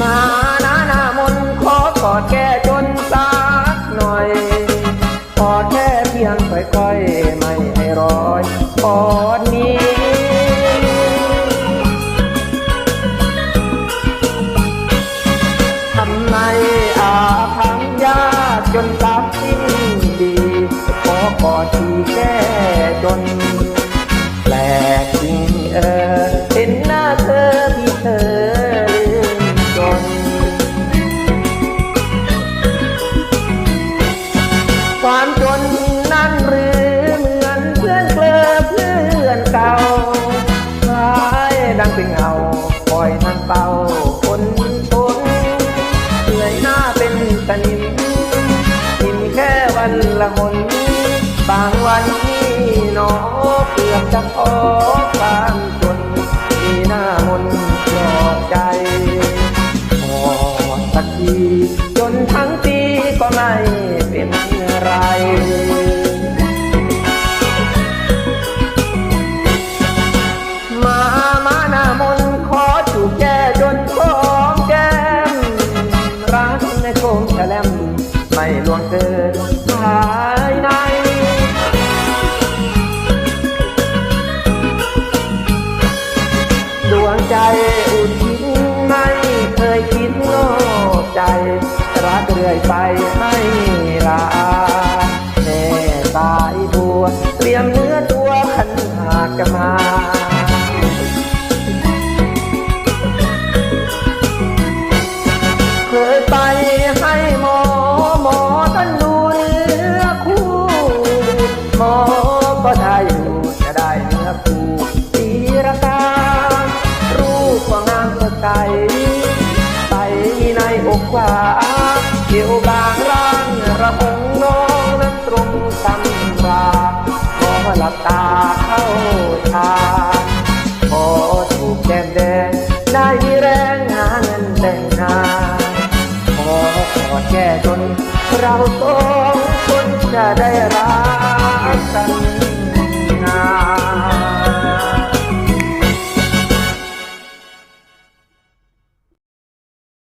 มาหน้าหน้ามนขอกอดแก้จนสักหน่อยขอแค่เพียงค่อยๆไม่ให้รอยกอดนี้ทำไมอาพังยาจนสับสิ้นดีขอกอดที่แก้จนานหรือเหมือนเพื่อนเกลือเพื่อนเก่าคล้ายดังเป็นเงาปล่อยทางเป่าคนชนเหนื่อยหน้าเป็นสนิมกินแค่วันละหนบางวันนี่หนอเกือบจะขอความจนมีหน้ามนหลอกใจพอสักทีจนทั้งปีก็ไม่ ไม่ลวงเกินภายในดวงใจอุ่นทิ้งไม่เคยคิดโง่ใจ รักเรื่อยไปไม่ลาแม่ตายบัวเตรียมเนื้อตัวขันหากมา นื้อคู่ตีราคารูปก็งามสดใสใสในอกขวาเกี่ยวบางร่างระหงน้องนั้นตรงตำราขอหลับตาเข้าชาพอถูกแก้มแดงได้มีแรงหาเงินแต่งงานพอขอแก้จนเราสองคนจะได้รักกันนาน